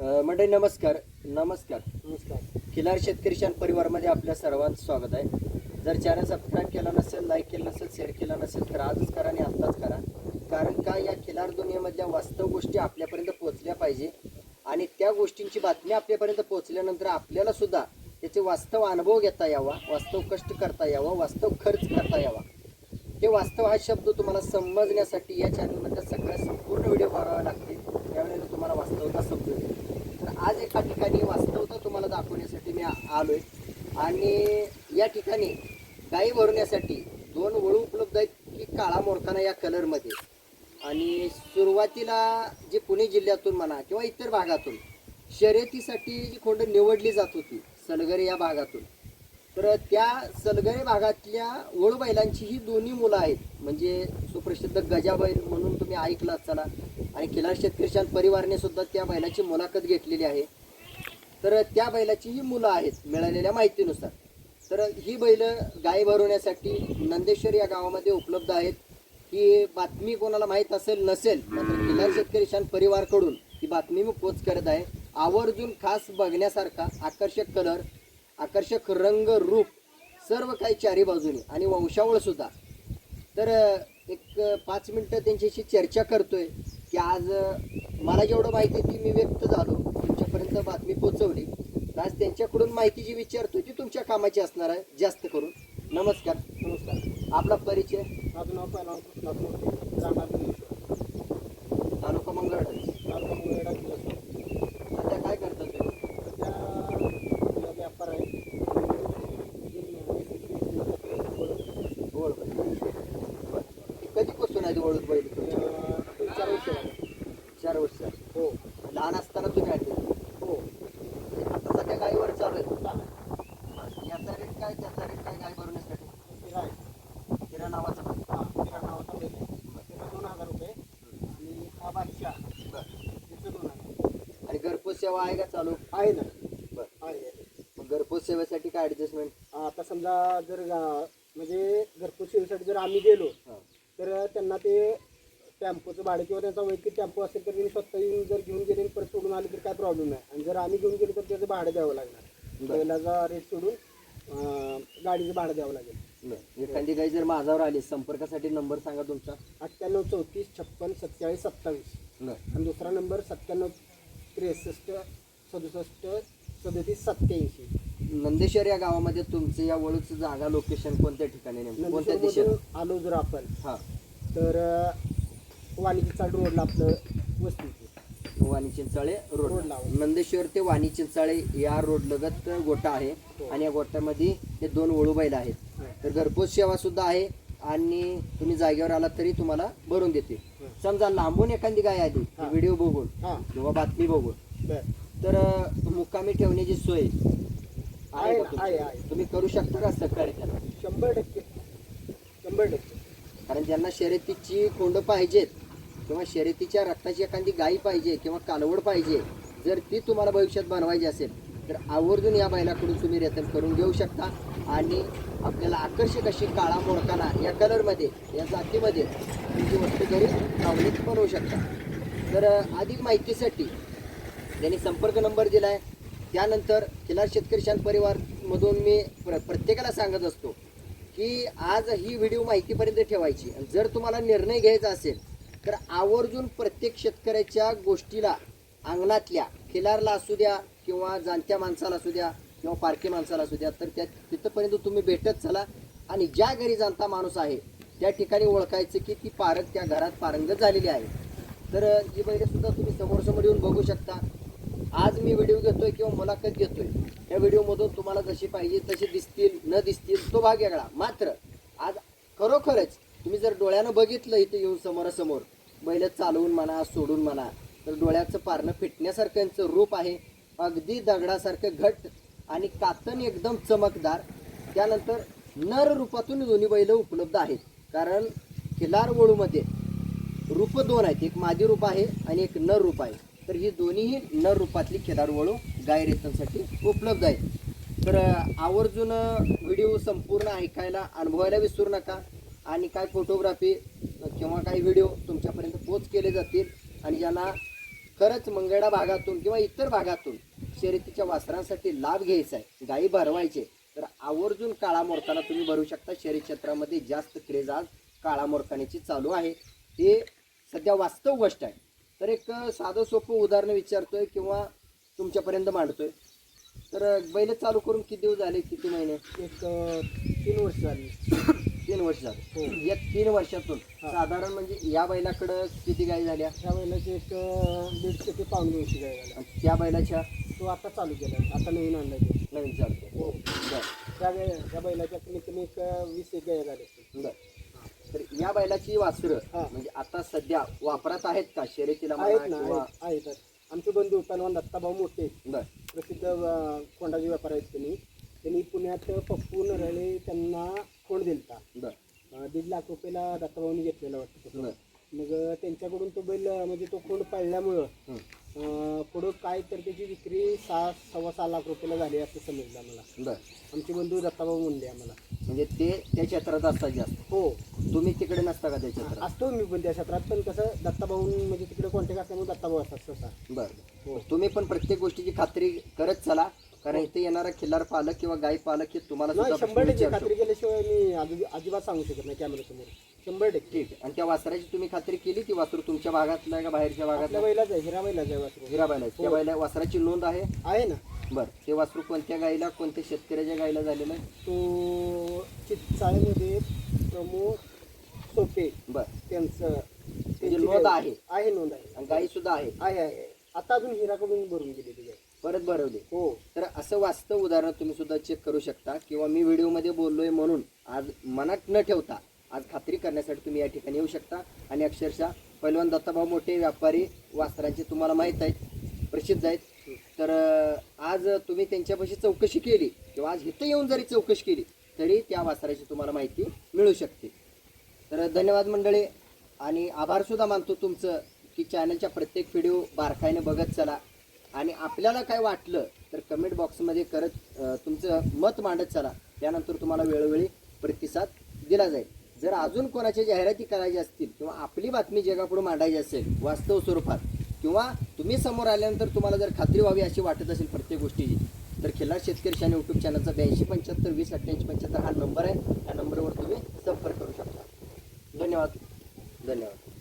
मंडळी नमस्कार. नमस्कार. नमस्कार. खिलार शेतकरी शान परिवारमध्ये आपल्या सर्वांचं स्वागत आहे. जर चॅनल सबस्क्राईब केला नसेल लाईक केलं नसेल शेअर केला नसेल तर आजच करा आणि आत्ताच करा. कारण का या खिलार दुनियेमधल्या वास्तव गोष्टी आपल्यापर्यंत पोहोचल्या पाहिजे आणि त्या गोष्टींची बातमी आपल्यापर्यंत पोहोचल्यानंतर आपल्याला सुद्धा त्याचे वास्तव अनुभव घेता यावा वास्तव कष्ट करता यावा वास्तव खर्च करता यावा. हे वास्तव हा शब्द तुम्हाला समजण्यासाठी या चॅनलमधल्या सगळ्या संपूर्ण व्हिडिओ बघावे लागतील त्यावेळेला तुम्हाला वास्तवता समजेल तर आज एका ठिकाणी वास्तवता तुम्हाला दाखवण्यासाठी मी आलो आलोय. आणि या ठिकाणी गाई भरण्यासाठी दोन वळू उपलब्ध आहेत की काळा मोरखाना या कलरमध्ये. आणि सुरुवातीला जे पुणे जिल्ह्यातून म्हणा किंवा इतर भागातून शर्यतीसाठी जी खोंड निवडली जात होती सलगरे या भागातून तर त्या सलगरे भागातल्या वळू बैलांची ही दोन्ही मुलं आहेत. म्हणजे सुप्रसिद्ध गजाबैल म्हणून तुम्ही ऐकला चला. आणि खिलार शेतकरी परिवारने सुद्धा त्या बैलाची मुलाखत घेतलेली आहे. तर त्या बैलाची ही मुलं आहेत मिळालेल्या माहितीनुसार. तर ही बैल गाय भरवण्यासाठी नंदेश्वर या गावामध्ये उपलब्ध आहेत. ही बातमी कोणाला माहीत असेल नसेल मात्र खिलार शेतकरी शान परिवारकडून ही बातमी मी पोच करत आहे. आवर्जून खास बघण्यासारखा आकर्षक कलर आकर्षक रंग रूप सर्व काही चारी बाजूने आणि वंशावळ सुद्धा. तर एक पाच मिनटं त्यांच्याशी चर्चा करतोय की आज मला जेवढं माहिती आहे ती मी व्यक्त झालो. तुमच्यापर्यंत बातमी पोचवली तर आज त्यांच्याकडून माहिती जी विचारतोय ती तुमच्या कामाची असणार आहे जास्त करून. नमस्कार. नमस्कार. आपला परिचय? माझं नाव पहिला कृष्णाथ मोठे राहणार भुवनेश्वर. तालुका मंगळवार तालुका मंगळवेढा, जिल्हा सोलापूर. सध्या काय करतात तुम्ही? सध्या आपला व्यापार आहे अं, ओळख बरं. ओळख बैल? चार वर्ष. चार वर्ष हो. लहान असताना तुम्ही आले. हो. आता सध्या गायीवर चालू आहे याचा रेट काय? त्याचा रेट काय गाय भरण्यासाठी? तिरा आहे. तिरा नावाचा बैल. त्याचा दोन हजार रुपये. आणि हा बादशाह. त्याचं दोन हजार. आणि घरपोच सेवा आहे का चालू? आहे ना. बरं. आहे. मग घरपोच सेवेसाठी काय ऍडजस्टमेंट आता समजा जर म्हणजे घरपोच सेवेसाठी जर आम्ही गेलो तर त्यांना ते टेम्पोचं भाडं किंवा त्यांचा वैयक्तिक टेम्पो असेल तर त्यांनी स्वतः येऊन जर घेऊन गेले आणि परत सोडून आले तर काय प्रॉब्लेम नाही. आणि जर आम्ही घेऊन गेलो तर त्याचं भाडं द्यावं लागणार. बैलाचा रेट सोडून गाडीचं भाडं द्यावं लागेल. एखादी गाय जर माझ्यावर आली संपर्कासाठी नंबर सांगा तुमचा. अठ्ठ्याण्णव चौतीस छप्पन सत्तेचाळीस सत्तावीस. आणि दुसरा नंबर सत्त्याण्णव त्रेसष्ट सदुसष्ट सदतीस सत्याऐंशी नंदेश्वर या गावामध्ये तुमचं या वळूचं जागा लोकेशन कोणत्या ठिकाणी नेमकं? कोणत्या दिशेला आलो जर आपण हा. तर वाणिज्य चाल रोडला आपलं वस्तीचे वाणी चिंचाळे रोड. नंदेश्वर ते वाणी चिंचाळे या रोड लगत गोटा आहे हो. आणि या गोट्यामध्ये ते दोन वळू बैल आहेत हो. तर घरपोच सेवा सुद्धा आहे आणि तुम्ही जागेवर आलात तरी तुम्हाला भरून देते हो. समजा लांबून एखादी गाय आली हा. व्हिडिओ बघून हां किंवा बातमी बघून तर मुक्कामी ठेवण्याची सोय आहे. तुम्ही करू शकता का सकाळी त्याला शंभर टक्के शंभर टक्के कारण ज्यांना शर्यतीची कोंड पाहिजेत किंवा शर्यतीच्या रक्ताची एखादी गाई पाहिजे किंवा कालवड पाहिजे जर ती तुम्हाला भविष्यात बनवायची असेल तर आवर्जून या बैलाकडून तुम्ही रेतन करून घेऊ शकता. आणि आपल्याला आकर्षक अशी काळा मोडकाना या कलरमध्ये या जातीमध्ये तुमची वस्तू घरी लावणीत बनवू शकता. तर अधिक माहितीसाठी त्यांनी संपर्क नंबर दिला आहे त्यानंतर खिलार शेतकरी शान परिवारमधून मी प्र प्रत्येकाला सांगत असतो की आज ही व्हिडिओ माहितीपर्यंत ठेवायची. आणि जर तुम्हाला निर्णय घ्यायचा असेल तर आवर्जून प्रत्येक शेतकऱ्याच्या गोष्टीला अंगणातल्या खिलारला असू द्या किंवा जाणत्या माणसाला असू द्या किंवा पारखी माणसाला असू द्या तर त्या तिथंपर्यंत तुम्ही भेटत चला. आणि ज्या घरी जाणता माणूस आहे त्या ठिकाणी ओळखायचं की ती पारख त्या घरात पारंगत झालेली आहे. तर जी ही तुम्ही समोर येऊन बघू शकता. आज मी व्हिडिओ घेतोय किंवा मुलाखत घेतोय. या व्हिडिओमधून तुम्हाला जशी पाहिजे तशी दिसतील न दिसतील तो भाग वेगळा. मात्र आज खरोखरच तुम्ही जर डोळ्यानं बघितलं इथे येऊन समोरासमोर बैल चालवून म्हणा सोडून म्हणा तर डोळ्याचं पारणं फिटण्यासारखं यांचं रूप आहे. अगदी दगडासारखं घट आणि कातन एकदम चमकदार. त्यानंतर नर रूपातून दोन्ही बैल उपलब्ध आहेत. कारण खिलार वळूमध्ये रूप दोन आहेत. एक मादी रूप आहे आणि एक नर रूप आहे. तर ही दोन्हीही नर रूपातली खिलार वळू गाय रेतनसाठी उपलब्ध आहेत. तर आवर्जून व्हिडिओ संपूर्ण ऐकायला अनुभवायला विसरू नका. आणि काय फोटोग्राफी किंवा काही व्हिडिओ तुमच्यापर्यंत पोच केले जातील आणि ज्यांना खरंच मंगळा भागातून किंवा इतर भागातून शर्यतीच्या वासरांसाठी लाभ घ्यायचा आहे गायी भरवायचे तर आवर्जून काळा मोरकाना तुम्ही भरू शकता. शहरी क्षेत्रामध्ये जास्त क्रेज आज काळा मोरकाण्याची चालू आहे. हे सध्या वास्तव गोष्ट आहे. तर एक साधं सोपं उदाहरण विचारतोय किंवा तुमच्यापर्यंत मांडतोय. तर बैल चालू करून किती दिवस झाले किती महिने? एक अं, तीन वर्ष झाली. तीन वर्ष हो. झाले या तीन वर्षातून हा. साधारण म्हणजे या बैलाकडं किती गायी झाल्या? ह्या बैलाचे एक अं, दीडशे ते पाऊण दोनशे गाय झाल्या. आणि त्या बैलाच्या? तो आता चालू केला आता नवीन आणलाय तो. नवीन चालते हो. बर. त्या गाय त्या बैलाच्या कमीत कमी एक अं, वीस एक गाय झाले बर. तर या बैलाची वासरं हा. म्हणजे आता सध्या वापरात आहेत का? शर्यतीला आहेत म्हणा ना किंवा आहेत. आहेत. आमचे बंधू पहलवान दत्ताभाऊ मोठे. बर. प्रसिद्ध अं, कोंडाचे व्यापार आहेत त्यांनी. त्यांनी पुण्यात पप्पू नरळे त्यांना फोन दिलता. बर. अं, दीड लाख रुपयाला दत्ताभाऊनी घेतलेला वाटतं. बर. मग त्यांच्याकडून तो बैल म्हणजे तो खोंड पडल्यामुळं हं. अं, पुढं काय तर त्याची विक्री सहा सव्वा सहा लाख रुपयाला झाली असं समजलं मला बर. आमचे बंधू दत्ताभाऊ म्हणले आम्हाला. म्हणजे ते त्या क्षेत्रात असतात जास्त. हो. तुम्ही तिकडे नसता का त्या क्षेत्रात? असतो मी पण त्या क्षेत्रात पण कसं दत्ताभाऊ म्हणजे तिकडे कॉन्टॅक्ट असल्यामुळे दत्ताभाऊ असतात स्वतः. बर. हो. तुम्ही पण प्रत्येक गोष्टीची खात्री करत चला कारण इथे येणारा खिल्लार पालक किंवा गाई पालक हे तुम्हाला नाही सुद्धा शंभर प्रश्न टक्के विचारतो. खात्री केल्याशिवाय मी अजि- अजिबात सांगू शकत नाही कॅमेऱ्यासमोर शंभर टक्के. ठीक आहे आणि त्या वासराची तुम्ही खात्री केली ती वासरू तुमच्या भागातला का बाहेरच्या आपल्या भागातला बैलाच आहे हिरा बैलाच आहे वासरू. हिरा बैला त्या हो. बैला वासराची नोंद आहे? आहे ना. बर. ते वासरू कोणत्या गाईला कोणत्या शेतकऱ्याच्या गाईला झालेलं आहे? तो चितचाळेमध्ये प्रमोद सोपे बर. त्यांचं त्यांची नोंद गाय- आहे. आहे नोंद आहे. आणि गाई सुद्धा आहे. आहे आहे. आता अजून हिराकडून भरून गेलेली गाय. परत भरवली. हो. तर असं वास्तव उदाहरण तुम्ही सुद्धा चेक करू शकता. किंवा मी व्हिडिओमध्ये बोललोय म्हणून आज मनात न ठेवता आज खात्री करण्यासाठी तुम्ही या ठिकाणी येऊ शकता. आणि अक्षरशः पैलवान दत्ताभाऊ मोठे व्यापारी वास्त्रांचे तुम्हाला माहीत आहेत प्रसिद्ध आहेत. तर आज तुम्ही त्यांच्यापाशी चौकशी केली किंवा आज इथं येऊन जरी चौकशी केली तरी त्या वास्त्राची तुम्हाला माहिती मिळू शकते. तर धन्यवाद मंडळी आणि आभारसुद्धा मानतो तुमचं की चॅनलच्या प्रत्येक व्हिडिओ बारकाईने बघत चला. आणि आपल्याला काय वाटलं तर कमेंट बॉक्समध्ये करत तुमचं मत मांडत चला. त्यानंतर तुम्हाला वेळोवेळी प्रतिसाद दिला जाईल. जर अजून कोणाच्या जाहिराती करायच्या असतील किंवा आपली बातमी जगापुढे मांडायची असेल वास्तव स्वरूपात किंवा तुम्ही समोर आल्यानंतर तुम्हाला जर खात्री व्हावी अशी वाटत असेल प्रत्येक गोष्टीची तर खिल्लार शेतकरी शान यूट्यूब चॅनलचा ब्याऐंशी पंच्याहत्तर वीस अठ्ठ्याऐंशी पंच्याहत्तर हा नंबर आहे. त्या नंबरवर तुम्ही संपर्क करू शकता. धन्यवाद. धन्यवाद.